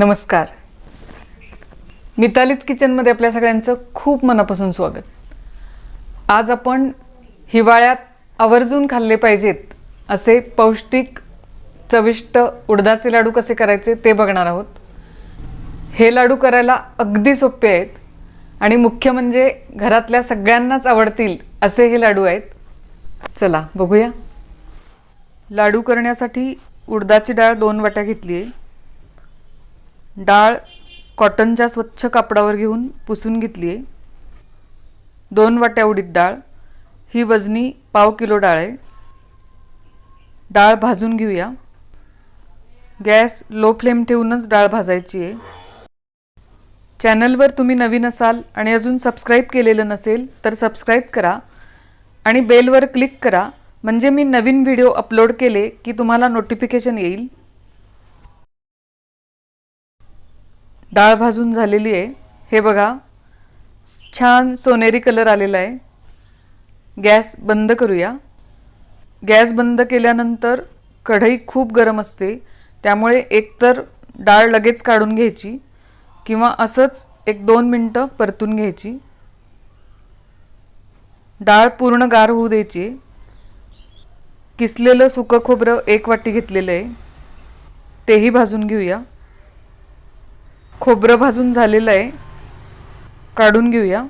नमस्कार. मितालीत किचनमध्ये आपल्या सगळ्यांचं खूप मनापासून स्वागत. आज आपण हिवाळ्यात आवर्जून खाल्ले पाहिजेत असे पौष्टिक चविष्ट उडदाचे लाडू कसे करायचे ते बघणार आहोत. हे लाडू करायला अगदी सोपे आहेत आणि मुख्य म्हणजे घरातल्या सगळ्यांनाच आवडतील असे हे लाडू आहेत. चला बघूया. लाडू करण्यासाठी उडदाची डाळ दोन वाट्या घेतली आहे डाळ कॉटनच्या स्वच्छ कापडावर घेऊन पुसून घेतली आहे दोन वाट्या उडीद डाळ ही वजनी पाव किलो डाळ आहे. डाळ भाजून घेऊया. गॅस लो फ्लेम ठेवूनच डाळ भाजायची आहे चॅनलवर तुम्ही नवीन असाल आणि अजून सबस्क्राईब केलेलं नसेल तर सबस्क्राईब करा आणि बेलवर क्लिक करा. म्हणजे मी नवीन व्हिडिओ अपलोड केले की तुम्हाला नोटिफिकेशन येईल. डाळ भाजून झालेली आहे. हे बघा. छान सोनेरी कलर आलेला आहे. गॅस बंद करूया. गॅस बंद केल्यानंतर कढई खूप गरम असते. त्यामुळे एकतर डाळ लगेच काढून घ्यायची किंवा असंच एक दोन मिनटं परतून घ्यायची. डाळ पूर्ण गार होऊ द्यायची. किसलेलं सुकं खोबरं एक वाटी घेतलेलं आहे. तेही भाजून घेऊया. खोबरं भाजून झालेलं आहे. काढून घेऊया.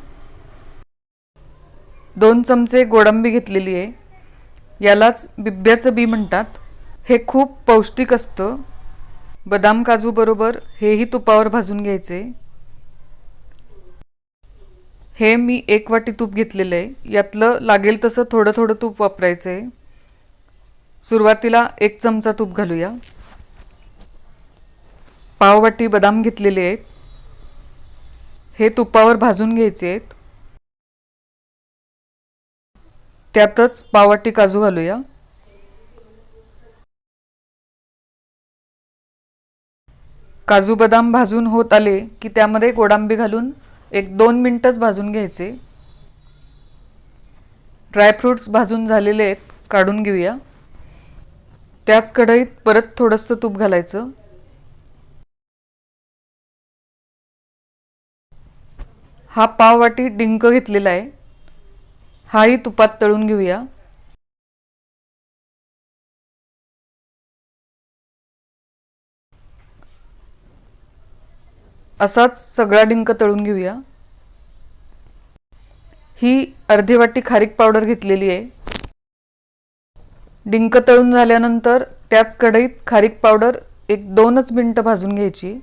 दोन चमचे गोडंबी घेतलेली आहे. यालाच बिब्याचं बी म्हणतात. हे खूप पौष्टिक असतं. बदाम काजूबरोबर हेही तुपावर भाजून घ्यायचे. हे मी एक वाटी तूप घेतलेलं आहे. यातलं लागेल तसं थोडं थोडं तूप वापरायचं आहे सुरुवातीला एक चमचा तूप घालूया. पाववाटी बदाम घेतलेले आहेत. हे तुपावर भाजून घ्यायचे आहेत. त्यातच पाववाटी काजू घालूया. काजू बदाम भाजून होत आले की त्यामध्ये गोडांबी घालून एक दोन मिनटंच भाजून घ्यायचे. ड्रायफ्रूट्स भाजून झालेले आहेत काढून घेऊया. त्याच कढईत परत थोडंसं तूप घालायचं. हा पाववाटी डिंक घेतलेला आहे. हाही तुपात तळून घेऊया. असाच सगळा डिंक तळून घेऊया. ही अर्धी वाटी खारीक पावडर घेतलेली आहे. डिंक तळून झाल्यानंतर त्याच कढईत खारीक पावडर एक दोनच मिनटं भाजून घ्यायची.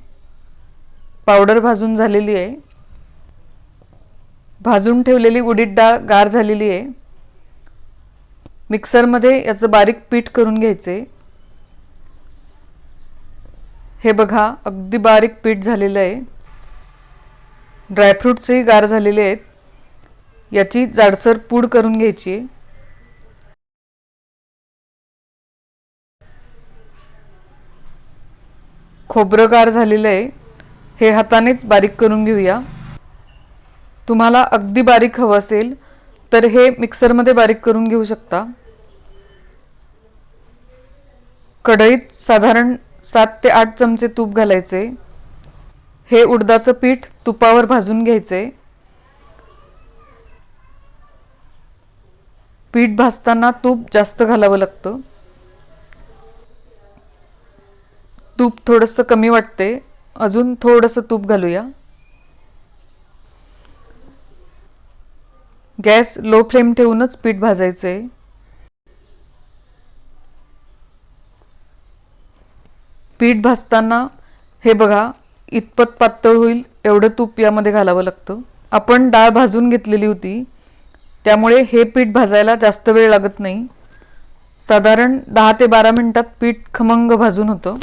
पावडर भाजून झालेली आहे. भाजून ठेवलेली उडीद डाळ गार झालेली आहे. मिक्सरमध्ये याचं बारीक पीठ करून घ्यायचे. हे बघा अगदी बारीक पीठ झालेलं आहे. ड्रायफ्रूट्सही गार झालेले आहेत. याची जाडसर पूड करून घ्यायची खोबरं गार झालेलं आहे. हे हातानेच बारीक करून घेऊया. तुम्हाला अगदी बारीक हवं असेल तर हे मिक्सरमध्ये बारीक करून घेऊ शकता. कढईत साधारण सात ते आठ चमचे तूप घालायचे. हे उडदाचं पीठ तुपावर भाजून घ्यायचे. पीठ भाजताना तूप जास्त घालावं लागतं. तूप थोडंसं कमी वाटते. अजून थोडंसं तूप घालूया. गॅस लो फ्लेम ठेवूनच पीठ भाजायचं आहे पीठ भाजताना हे बघा इतपत पातळ होईल एवढं तूप यामध्ये घालावं लागतं. आपण डाळ भाजून घेतलेली होती त्यामुळे हे पीठ भाजायला जास्त वेळ लागत नाही. साधारण दहा ते बारा मिनटात पीठ खमंग भाजून होतं.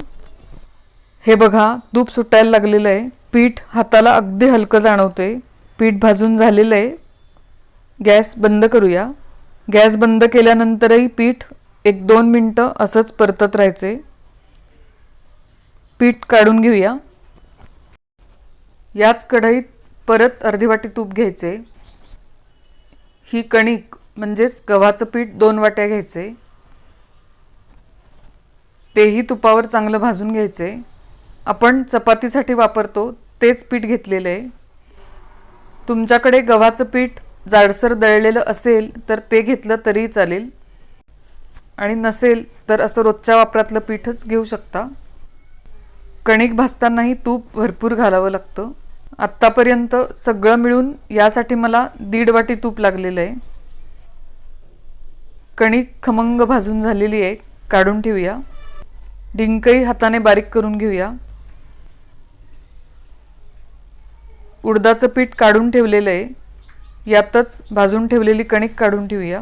हे बघा तूप सुटायला लागलेलं आहे. पीठ हाताला अगदी हलकं जाणवते पीठ भाजून झालेलं आहे. गॅस बंद करूया. गॅस बंद केल्यानंतरही पीठ एक दोन मिनटं असंच परतत राहायचे. पीठ काढून घेऊया. याच कढईत परत अर्धी वाटी तूप घ्यायचे. ही कणिक म्हणजेच गव्हाचं पीठ दोन वाट्या घ्यायचे. तेही तुपावर चांगलं भाजून घ्यायचे. आपण चपातीसाठी वापरतो तेच पीठ घेतलेलं आहे. तुमच्याकडे गव्हाचं पीठ जाडसर दळलेलं असेल तर ते घेतलं तरी चालेल. आणि नसेल तर असं रोजच्या वापरातलं पीठच घेऊ शकता. कणिक भाजतानाही तूप भरपूर घालावं लागतं. आत्तापर्यंत सगळं मिळून यासाठी मला दीड वाटी तूप लागलेलं आहे. कणिक खमंग भाजून झालेली आहे. काढून ठेवूया. डिंकही हाताने बारीक करून घेऊया. उडदाचं पीठ काढून ठेवलेलं आहे. यातच भाजून ठेवलेली कणिक काढून ठेवूया.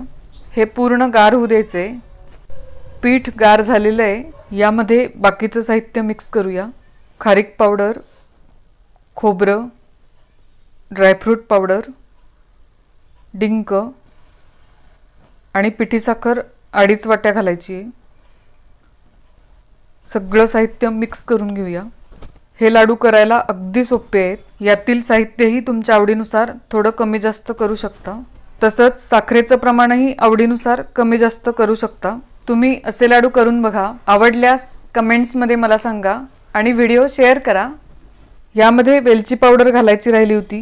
हे पूर्ण गार होऊ द्यायचे. पीठ गार झालेलं आहे. यामध्ये बाकीचं साहित्य मिक्स करूया. खारीक पावडर खोबरं ड्रायफ्रूट पावडर डिंक आणि पिठी साखर अडीच वाट्या घालायची आहे. सगळं साहित्य मिक्स करून घेऊया. हे लाडू करायला अगदी सोपे आहेत. यातील साहित्यही तुमच्या आवडीनुसार थोडं कमी जास्त करू शकता. तसंच साखरेचं प्रमाणही आवडीनुसार कमी जास्त करू शकता. तुम्ही असे लाडू करून बघा. आवडल्यास कमेंट्समध्ये मला सांगा आणि व्हिडिओ शेअर करा. यामध्ये वेलची पावडर घालायची राहिली होती.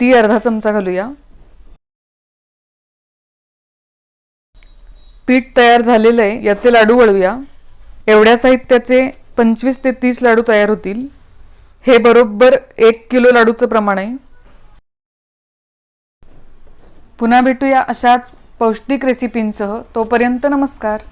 ती अर्धा चमचा घालूया. पीठ तयार झालेलं आहे. याचे लाडू वळूया. एवढ्या साहित्याचे पंचवीस ते तीस लाडू तयार होतील. हे बरोबर एक किलो लाडूचं प्रमाण आहे. पुन्हा भेटूया अशाच पौष्टिक रेसिपींसह तोपर्यंत नमस्कार.